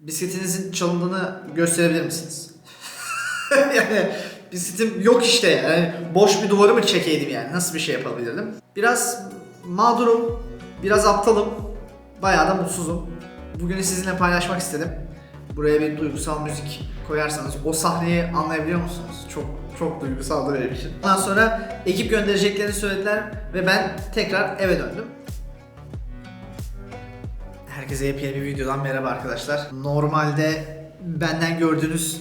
bisikletinizin çalındığını gösterebilir misiniz? yani bisikletim yok işte yani. Boş bir duvarı mı çekeydim yani? Nasıl bir şey yapabilirdim? Biraz mağdurum, biraz aptalım, bayağı da mutsuzum. Bugün sizinle paylaşmak istedim. Buraya bir duygusal müzik koyarsanız o sahneyi anlayabiliyor musunuz? Çok çok duygusaldı benim için. Ondan sonra ekip göndereceklerini söylediler ve ben tekrar eve döndüm. Herkese yepyeni bir videodan merhaba arkadaşlar. Normalde benden gördüğünüz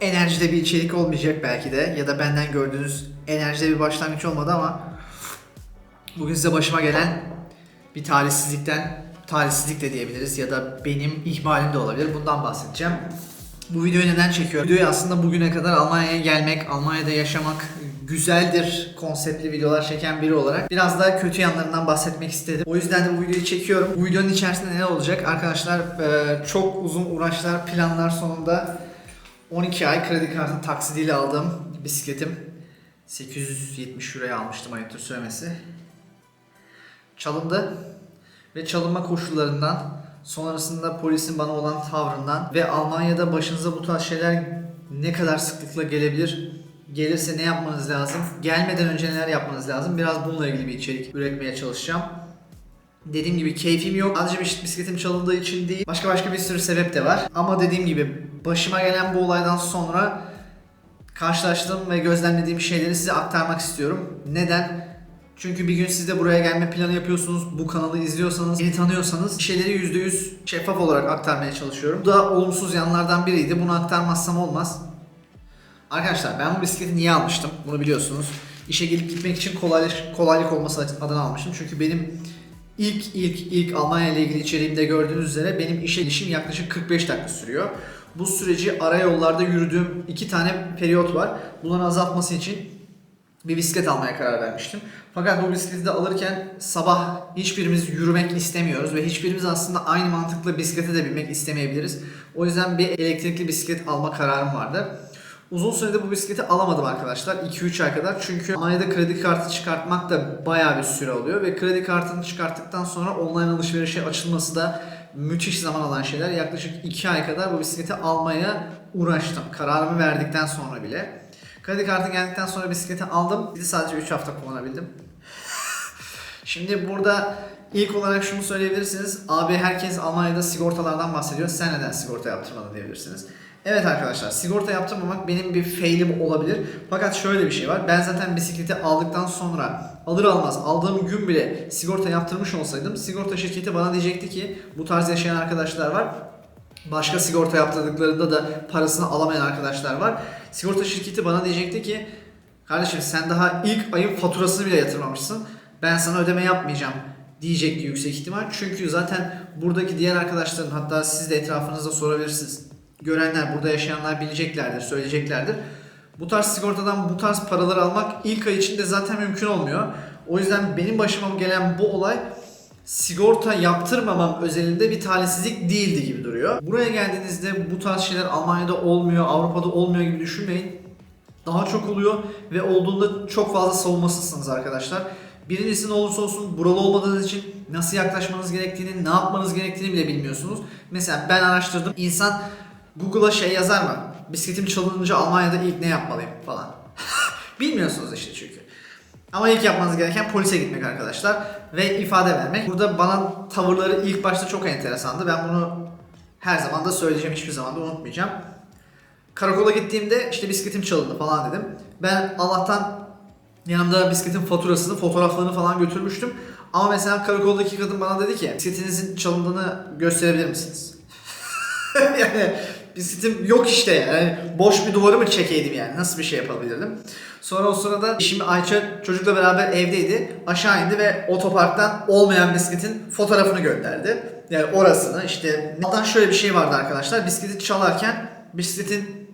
enerjide bir içerik olmayacak belki de ya da benden gördüğünüz enerjide bir başlangıç olmadı ama bugün size başıma gelen bir talihsizlikten talihsizlik de diyebiliriz ya da benim ihmalim de olabilir. Bundan bahsedeceğim. Bu videoyu neden çekiyorum? Videoyu aslında bugüne kadar Almanya'ya gelmek, Almanya'da yaşamak güzeldir konseptli videolar çeken biri olarak biraz daha kötü yanlarından bahsetmek istedim. O yüzden de bu videoyu çekiyorum. Bu videonun içerisinde ne olacak? Arkadaşlar e, çok uzun uğraşlar, planlar sonunda 12 ay kredi kartı taksidiyle aldığım bisikletim 870 euroya almıştım ayıptır söylemesi. Çalındı ve çalınma koşullarından sonrasında polisin bana olan tavrından ve Almanya'da başınıza bu tarz şeyler ne kadar sıklıkla gelebilir gelirse ne yapmanız lazım gelmeden önce neler yapmanız lazım biraz bununla ilgili bir içerik üretmeye çalışacağım. Dediğim gibi keyfim yok. Sadece bisikletim çalındığı için değil. Başka başka bir sürü sebep de var. Ama dediğim gibi başıma gelen bu olaydan sonra karşılaştığım ve gözlemlediğim şeyleri size aktarmak istiyorum. Neden? Çünkü bir gün siz de buraya gelme planı yapıyorsunuz, bu kanalı izliyorsanız, beni tanıyorsanız şeyleri %100 şeffaf olarak aktarmaya çalışıyorum. Bu da olumsuz yanlardan biriydi. Bunu aktarmazsam olmaz. Arkadaşlar ben bu bisikleti niye almıştım? Bunu biliyorsunuz. İşe gelip gitmek için kolaylık, kolaylık olması adına almıştım. Çünkü benim ilk ilk ilk Almanya ile ilgili içeriğimde gördüğünüz üzere benim işe gelişim yaklaşık 45 dakika sürüyor. Bu süreci ara yollarda yürüdüğüm iki tane periyot var. Bunları azaltması için bir bisiklet almaya karar vermiştim. Fakat bu bisikleti de alırken sabah hiçbirimiz yürümek istemiyoruz ve hiçbirimiz aslında aynı mantıkla bisiklete de binmek istemeyebiliriz. O yüzden bir elektrikli bisiklet alma kararım vardı. Uzun sürede bu bisikleti alamadım arkadaşlar. 2-3 ay kadar. Çünkü Almanya'da kredi kartı çıkartmak da bayağı bir süre oluyor. Ve kredi kartını çıkarttıktan sonra online alışverişe açılması da müthiş zaman alan şeyler. Yaklaşık 2 ay kadar bu bisikleti almaya uğraştım. Kararımı verdikten sonra bile. Kredi kartı geldikten sonra bisikleti aldım. Bir de sadece 3 hafta kullanabildim. Şimdi burada ilk olarak şunu söyleyebilirsiniz. Abi herkes Almanya'da sigortalardan bahsediyor. Sen neden sigorta yaptırmadın diyebilirsiniz. Evet arkadaşlar sigorta yaptırmamak benim bir failim olabilir. Fakat şöyle bir şey var. Ben zaten bisikleti aldıktan sonra alır almaz aldığım gün bile sigorta yaptırmış olsaydım sigorta şirketi bana diyecekti ki bu tarz yaşayan arkadaşlar var. Başka sigorta yaptırdıklarında da parasını alamayan arkadaşlar var. Sigorta şirketi bana diyecekti ki kardeşim sen daha ilk ayın faturasını bile yatırmamışsın. Ben sana ödeme yapmayacağım diyecekti yüksek ihtimal. Çünkü zaten buradaki diğer arkadaşların hatta siz de etrafınızda sorabilirsiniz. Görenler, burada yaşayanlar bileceklerdir, söyleyeceklerdir. Bu tarz sigortadan bu tarz paraları almak ilk ay içinde zaten mümkün olmuyor. O yüzden benim başıma gelen bu olay sigorta yaptırmamam özelinde bir talihsizlik değildi gibi duruyor. Buraya geldiğinizde bu tarz şeyler Almanya'da olmuyor, Avrupa'da olmuyor gibi düşünmeyin. Daha çok oluyor ve olduğunda çok fazla savunmasızsınız arkadaşlar. Birincisi ne olursa olsun buralı olmadığınız için nasıl yaklaşmanız gerektiğini, ne yapmanız gerektiğini bile bilmiyorsunuz. Mesela ben araştırdım. İnsan Google'a şey yazar mı? Bisikletim çalınınca Almanya'da ilk ne yapmalıyım falan. Bilmiyorsunuz işte çünkü. Ama ilk yapmanız gereken polise gitmek arkadaşlar ve ifade vermek. Burada bana tavırları ilk başta çok enteresandı. Ben bunu her zaman da söyleyeceğim, hiçbir zaman da unutmayacağım. Karakola gittiğimde işte bisikletim çalındı falan dedim. Ben Allah'tan yanımda bisikletin faturasını, fotoğraflarını falan götürmüştüm. Ama mesela karakoldaki kadın bana dedi ki bisikletinizin çalındığını gösterebilir misiniz? yani bisikletim yok işte yani. Boş bir duvarı mı çekeydim yani? Nasıl bir şey yapabilirdim? Sonra o sırada eşim Ayça çocukla beraber evdeydi. Aşağı indi ve otoparktan olmayan bisikletin fotoğrafını gönderdi. Yani orasını işte. Hatta şöyle bir şey vardı arkadaşlar. Bisikleti çalarken bisikletin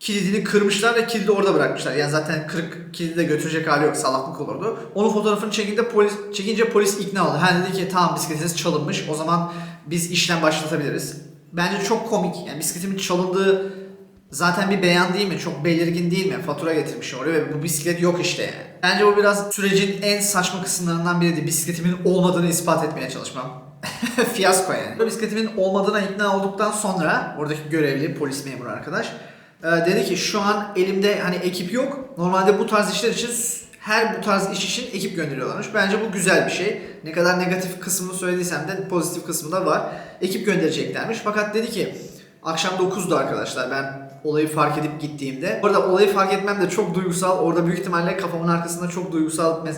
kilidini kırmışlar ve kilidi orada bırakmışlar. Yani zaten kırık kilidi de götürecek hali yok. Salaklık olurdu. Onun fotoğrafını çekince polis, çekince polis ikna oldu. Ha dedi ki tamam bisikletiniz çalınmış. O zaman biz işlem başlatabiliriz. Bence çok komik. Yani bisikletimin çalındığı zaten bir beyan değil mi? Çok belirgin değil mi? Fatura getirmiş oraya ve bu bisiklet yok işte yani. Bence bu biraz sürecin en saçma kısımlarından biriydi. Bisikletimin olmadığını ispat etmeye çalışmam. Fiyasko yani. Bisikletimin olmadığına ikna olduktan sonra oradaki görevli polis memuru arkadaş e, dedi ki şu an elimde hani ekip yok. Normalde bu tarz işler için her bu tarz iş için ekip gönderiyorlarmış. Bence bu güzel bir şey. Ne kadar negatif kısmını söylediysem de pozitif kısmı da var. Ekip göndereceklermiş. Fakat dedi ki akşam 9'du arkadaşlar ben olayı fark edip gittiğimde. Orada olayı fark etmem de çok duygusal. Orada büyük ihtimalle kafamın arkasında çok duygusal e,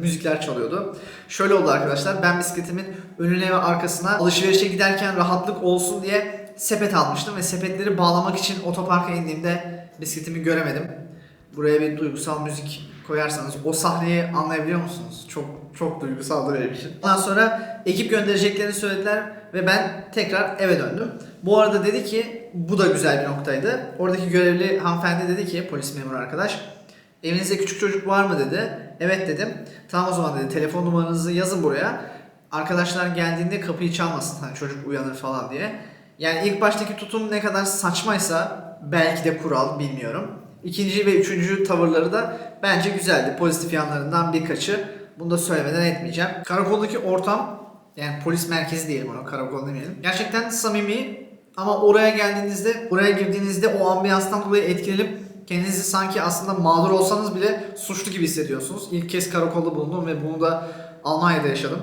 müzikler çalıyordu. Şöyle oldu arkadaşlar. Ben bisikletimin önüne ve arkasına alışverişe giderken rahatlık olsun diye sepet almıştım ve sepetleri bağlamak için otoparka indiğimde bisikletimi göremedim. Buraya bir duygusal müzik koyarsanız o sahneyi anlayabiliyor musunuz? Çok çok duygusaldı benim için. Ondan sonra ekip göndereceklerini söylediler ve ben tekrar eve döndüm. Bu arada dedi ki bu da güzel bir noktaydı. Oradaki görevli hanımefendi dedi ki polis memuru arkadaş evinizde küçük çocuk var mı dedi. Evet dedim. Tamam o zaman dedi telefon numaranızı yazın buraya. Arkadaşlar geldiğinde kapıyı çalmasın hani çocuk uyanır falan diye. Yani ilk baştaki tutum ne kadar saçmaysa belki de kural bilmiyorum. İkinci ve üçüncü tavırları da bence güzeldi. Pozitif yanlarından birkaçı. Bunu da söylemeden etmeyeceğim. Karakoldaki ortam yani polis merkezi diyelim ona karakol demeyelim. Gerçekten samimi ama oraya geldiğinizde, oraya girdiğinizde o ambiyanstan dolayı etkilenip kendinizi sanki aslında mağdur olsanız bile suçlu gibi hissediyorsunuz. İlk kez karakolda bulundum ve bunu da Almanya'da yaşadım.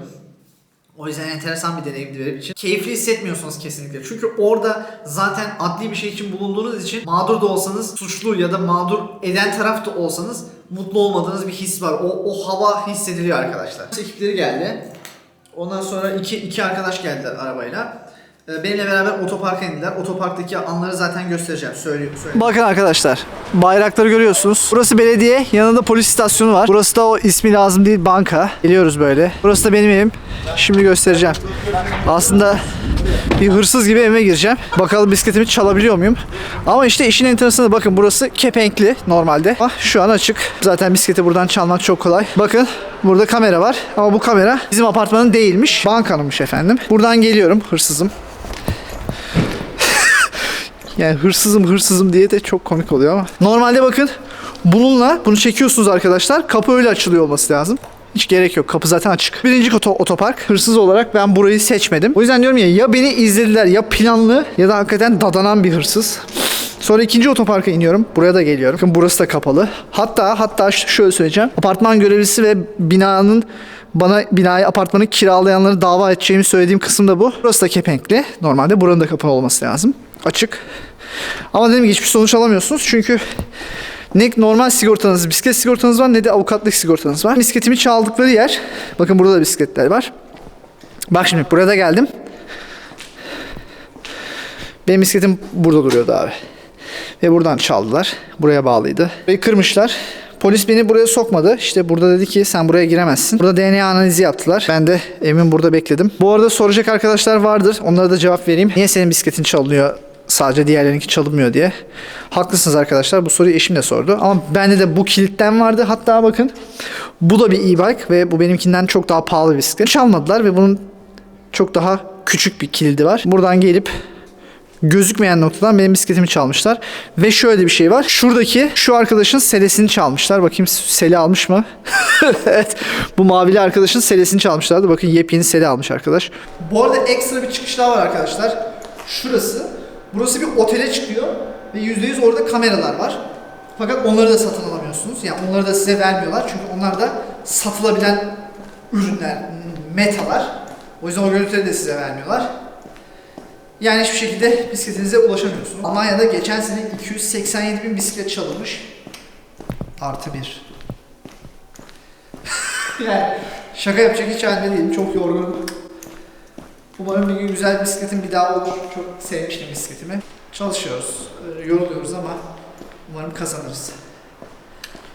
O yüzden enteresan bir deneyimdi benim için. Keyifli hissetmiyorsunuz kesinlikle. Çünkü orada zaten adli bir şey için bulunduğunuz için mağdur da olsanız, suçlu ya da mağdur eden taraf da olsanız mutlu olmadığınız bir his var. O, o hava hissediliyor arkadaşlar. Ekipleri geldi. Ondan sonra iki, iki arkadaş geldiler arabayla. Ee, Benimle beraber otoparka indiler. Otoparktaki anları zaten göstereceğim. Söylüyorum. Bakın arkadaşlar bayrakları görüyorsunuz. Burası belediye yanında polis istasyonu var. Burası da o ismi lazım değil banka. Geliyoruz böyle. Burası da benim evim. Şimdi göstereceğim. Aslında bir hırsız gibi evime gireceğim. Bakalım bisikletimi çalabiliyor muyum? Ama işte işin enteresanı bakın burası kepenkli normalde. Ah şu an açık. Zaten bisikleti buradan çalmak çok kolay. Bakın burada kamera var. Ama bu kamera bizim apartmanın değilmiş. Bankanınmış efendim. Buradan geliyorum hırsızım. Yani hırsızım hırsızım diye de çok komik oluyor ama. Normalde bakın bununla bunu çekiyorsunuz arkadaşlar. Kapı öyle açılıyor olması lazım. Hiç gerek yok. Kapı zaten açık. Birinci oto- otopark. Hırsız olarak ben burayı seçmedim. O yüzden diyorum ya ya beni izlediler ya planlı ya da hakikaten dadanan bir hırsız. Sonra ikinci otoparka iniyorum. Buraya da geliyorum. Bakın burası da kapalı. Hatta hatta şöyle söyleyeceğim. Apartman görevlisi ve binanın bana binayı apartmanı kiralayanları dava edeceğimi söylediğim kısım da bu. Burası da kepenkli. Normalde buranın da kapalı olması lazım. Açık. Ama dedim ki hiçbir sonuç alamıyorsunuz çünkü ne normal sigortanız, bisiklet sigortanız var ne de avukatlık sigortanız var. Bisikletimi çaldıkları yer, bakın burada da bisikletler var. Bak şimdi buraya da geldim. Benim bisikletim burada duruyordu abi. Ve buradan çaldılar. Buraya bağlıydı. Ve kırmışlar. Polis beni buraya sokmadı. İşte burada dedi ki sen buraya giremezsin. Burada DNA analizi yaptılar. Ben de emin burada bekledim. Bu arada soracak arkadaşlar vardır. Onlara da cevap vereyim. Niye senin bisikletin çalınıyor? Sadece diğerlerinki çalınmıyor diye. Haklısınız arkadaşlar. Bu soruyu eşim de sordu. Ama bende de bu kilitten vardı. Hatta bakın bu da bir e-bike ve bu benimkinden çok daha pahalı bir bisiklet. Çalmadılar ve bunun çok daha küçük bir kilidi var. Buradan gelip gözükmeyen noktadan benim bisikletimi çalmışlar. Ve şöyle bir şey var. Şuradaki şu arkadaşın selesini çalmışlar. Bakayım seli almış mı? evet. Bu mavili arkadaşın selesini çalmışlardı. Bakın yepyeni seli almış arkadaş. Bu arada ekstra bir çıkış daha var arkadaşlar. Şurası. Burası bir otele çıkıyor ve %100 orada kameralar var. Fakat onları da satın alamıyorsunuz. Yani onları da size vermiyorlar. Çünkü onlar da satılabilen ürünler, metalar. O yüzden o görüntüleri de size vermiyorlar. Yani hiçbir şekilde bisikletinize ulaşamıyorsunuz. Almanya'da geçen sene 287 bin bisiklet çalınmış. Artı bir. yani şaka yapacak hiç halde değilim. Çok yorgunum. Umarım bir gün güzel bisikletim bir daha olur. Çok sevmiştim bisikletimi. Çalışıyoruz, e, yoruluyoruz ama umarım kazanırız.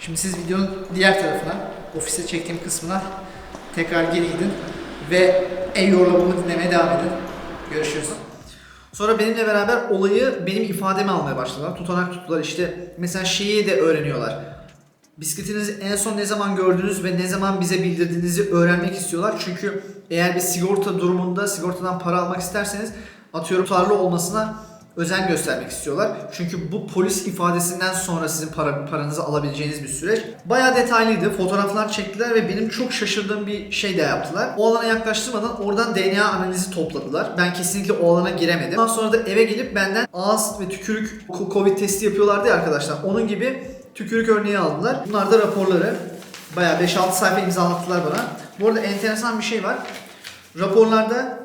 Şimdi siz videonun diğer tarafına, ofise çektiğim kısmına tekrar geri gidin ve en yorulumunu dinlemeye devam edin. Görüşürüz. Sonra benimle beraber olayı benim ifademe almaya başladılar. Tutanak tuttular işte. Mesela şeyi de öğreniyorlar. Bisikletinizi en son ne zaman gördünüz ve ne zaman bize bildirdiğinizi öğrenmek istiyorlar. Çünkü eğer bir sigorta durumunda sigortadan para almak isterseniz atıyorum tutarlı olmasına özen göstermek istiyorlar. Çünkü bu polis ifadesinden sonra sizin para, paranızı alabileceğiniz bir süreç. Bayağı detaylıydı. Fotoğraflar çektiler ve benim çok şaşırdığım bir şey de yaptılar. O alana yaklaştırmadan oradan DNA analizi topladılar. Ben kesinlikle o alana giremedim. Ondan sonra da eve gelip benden ağız ve tükürük Covid testi yapıyorlardı ya arkadaşlar. Onun gibi tükürük örneği aldılar. Bunlar da raporları. Bayağı 5-6 sayfa imzalattılar bana. Bu arada enteresan bir şey var. Raporlarda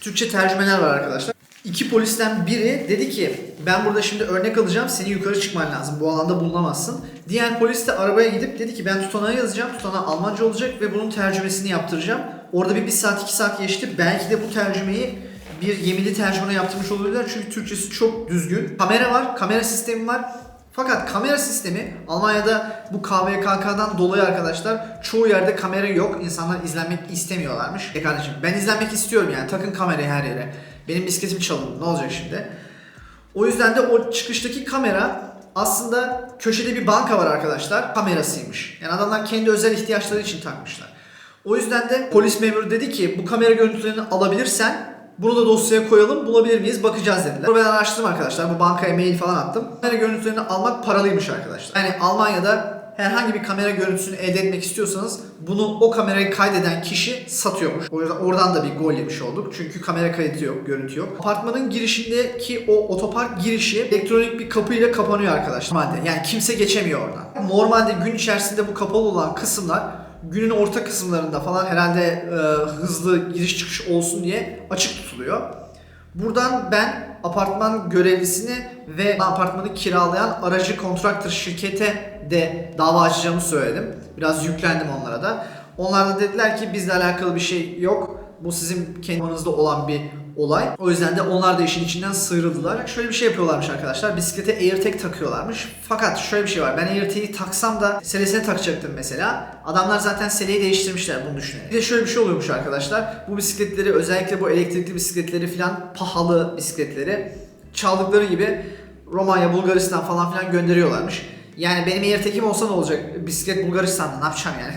Türkçe tercümeler var arkadaşlar. İki polisten biri dedi ki ben burada şimdi örnek alacağım seni yukarı çıkman lazım bu alanda bulunamazsın. Diğer polis de arabaya gidip dedi ki ben tutanağı yazacağım tutanağı Almanca olacak ve bunun tercümesini yaptıracağım. Orada bir, bir saat iki saat geçti belki de bu tercümeyi bir yeminli tercüme yaptırmış olabilirler çünkü Türkçesi çok düzgün. Kamera var kamera sistemi var fakat kamera sistemi Almanya'da bu KVKK'dan dolayı arkadaşlar çoğu yerde kamera yok. İnsanlar izlenmek istemiyorlarmış. E kardeşim ben izlenmek istiyorum yani takın kamerayı her yere. Benim bisikletim çalındı ne olacak şimdi? O yüzden de o çıkıştaki kamera aslında köşede bir banka var arkadaşlar. Kamerasıymış. Yani adamlar kendi özel ihtiyaçları için takmışlar. O yüzden de polis memuru dedi ki bu kamera görüntülerini alabilirsen bunu da dosyaya koyalım bulabilir miyiz bakacağız dediler. Ben araştırdım arkadaşlar bu bankaya mail falan attım. Kamera görüntülerini almak paralıymış arkadaşlar. Yani Almanya'da herhangi bir kamera görüntüsünü elde etmek istiyorsanız bunu o kamerayı kaydeden kişi satıyormuş. O yüzden oradan da bir gol yemiş olduk. Çünkü kamera kaydı yok, görüntü yok. Apartmanın girişindeki o otopark girişi elektronik bir kapıyla kapanıyor arkadaşlar. Normalde yani kimse geçemiyor oradan. Normalde gün içerisinde bu kapalı olan kısımlar günün orta kısımlarında falan herhalde e, hızlı giriş çıkış olsun diye açık tutuluyor. Buradan ben apartman görevlisini ve apartmanı kiralayan aracı kontraktör şirkete de dava açacağımı söyledim. Biraz yüklendim onlara da. Onlar da dediler ki bizle alakalı bir şey yok. Bu sizin kendinizde olan bir olay. O yüzden de onlar da işin içinden sıyrıldılar. Şöyle bir şey yapıyorlarmış arkadaşlar. Bisiklete AirTag takıyorlarmış. Fakat şöyle bir şey var. Ben AirTag'i taksam da selesine takacaktım mesela. Adamlar zaten seleyi değiştirmişler bunu düşünerek. Bir de şöyle bir şey oluyormuş arkadaşlar. Bu bisikletleri özellikle bu elektrikli bisikletleri falan pahalı bisikletleri çaldıkları gibi Romanya, Bulgaristan falan filan gönderiyorlarmış. Yani benim AirTag'im olsa ne olacak? Bisiklet Bulgaristan'da ne yapacağım yani?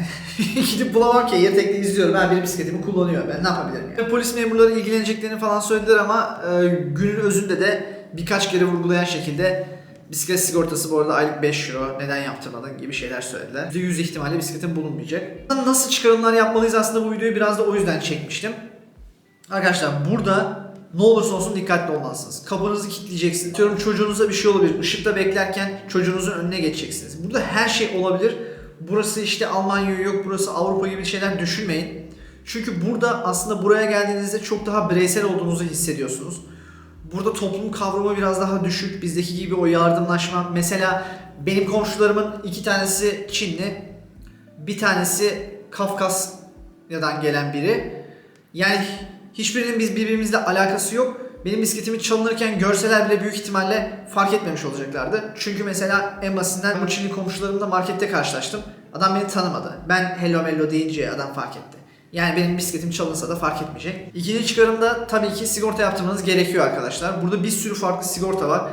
Gidip bulamam ki AirTag'de izliyorum. Ben benim bisikletimi kullanıyor. Ben ne yapabilirim yani? Polis memurları ilgileneceklerini falan söylediler ama e, günün özünde de birkaç kere vurgulayan şekilde bisiklet sigortası bu arada aylık 5 euro neden yaptırmadın gibi şeyler söylediler. %100 ihtimalle bisikletin bulunmayacak. Nasıl çıkarımlar yapmalıyız aslında bu videoyu biraz da o yüzden çekmiştim. Arkadaşlar burada ne olursa olsun dikkatli olmalısınız. Kapınızı kilitleyeceksiniz. Diyorum çocuğunuza bir şey olabilir. Işıkta beklerken çocuğunuzun önüne geçeceksiniz. Burada her şey olabilir. Burası işte Almanya yok, burası Avrupa gibi şeyler düşünmeyin. Çünkü burada aslında buraya geldiğinizde çok daha bireysel olduğunuzu hissediyorsunuz. Burada toplum kavramı biraz daha düşük. Bizdeki gibi o yardımlaşma. Mesela benim komşularımın iki tanesi Çinli, bir tanesi Kafkasya'dan gelen biri. Yani hiçbirinin biz birbirimizle alakası yok. Benim bisikletimi çalınırken görseler bile büyük ihtimalle fark etmemiş olacaklardı. Çünkü mesela en basitinden bu Çinli komşularımla markette karşılaştım. Adam beni tanımadı. Ben hello mello deyince adam fark etti. Yani benim bisikletim çalınsa da fark etmeyecek. İkinci çıkarımda tabii ki sigorta yaptırmanız gerekiyor arkadaşlar. Burada bir sürü farklı sigorta var.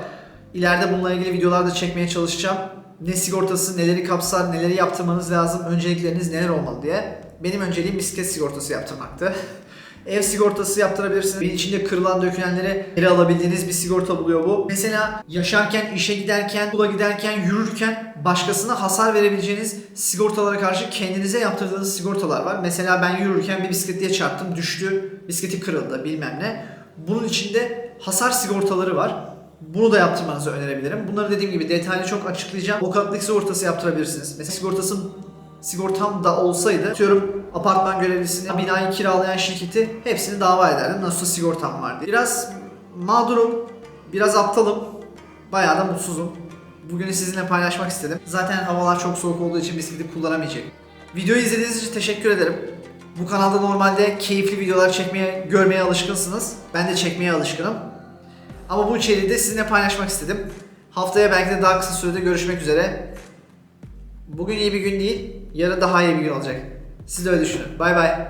İleride bununla ilgili videolar da çekmeye çalışacağım. Ne sigortası, neleri kapsar, neleri yaptırmanız lazım, öncelikleriniz neler olmalı diye. Benim önceliğim bisiklet sigortası yaptırmaktı. Ev sigortası yaptırabilirsiniz. Evin içinde kırılan dökülenleri geri alabildiğiniz bir sigorta buluyor bu. Mesela yaşarken, işe giderken, okula giderken, yürürken başkasına hasar verebileceğiniz sigortalara karşı kendinize yaptırdığınız sigortalar var. Mesela ben yürürken bir bisikletliye çarptım, düştü, bisikleti kırıldı bilmem ne. Bunun içinde hasar sigortaları var. Bunu da yaptırmanızı önerebilirim. Bunları dediğim gibi detaylı çok açıklayacağım. Avukatlık sigortası yaptırabilirsiniz. Mesela sigortasın sigortam da olsaydı atıyorum apartman görevlisini, binayı kiralayan şirketi hepsini dava ederdim. Nasıl sigortam var diye. Biraz mağdurum, biraz aptalım, bayağı da mutsuzum. Bugünü sizinle paylaşmak istedim. Zaten havalar çok soğuk olduğu için bisikleti kullanamayacağım. Videoyu izlediğiniz için teşekkür ederim. Bu kanalda normalde keyifli videolar çekmeye, görmeye alışkınsınız. Ben de çekmeye alışkınım. Ama bu içeriği de sizinle paylaşmak istedim. Haftaya belki de daha kısa sürede görüşmek üzere. Bugün iyi bir gün değil, yarın daha iyi bir gün olacak. Siz de öyle düşünün. Bay bay.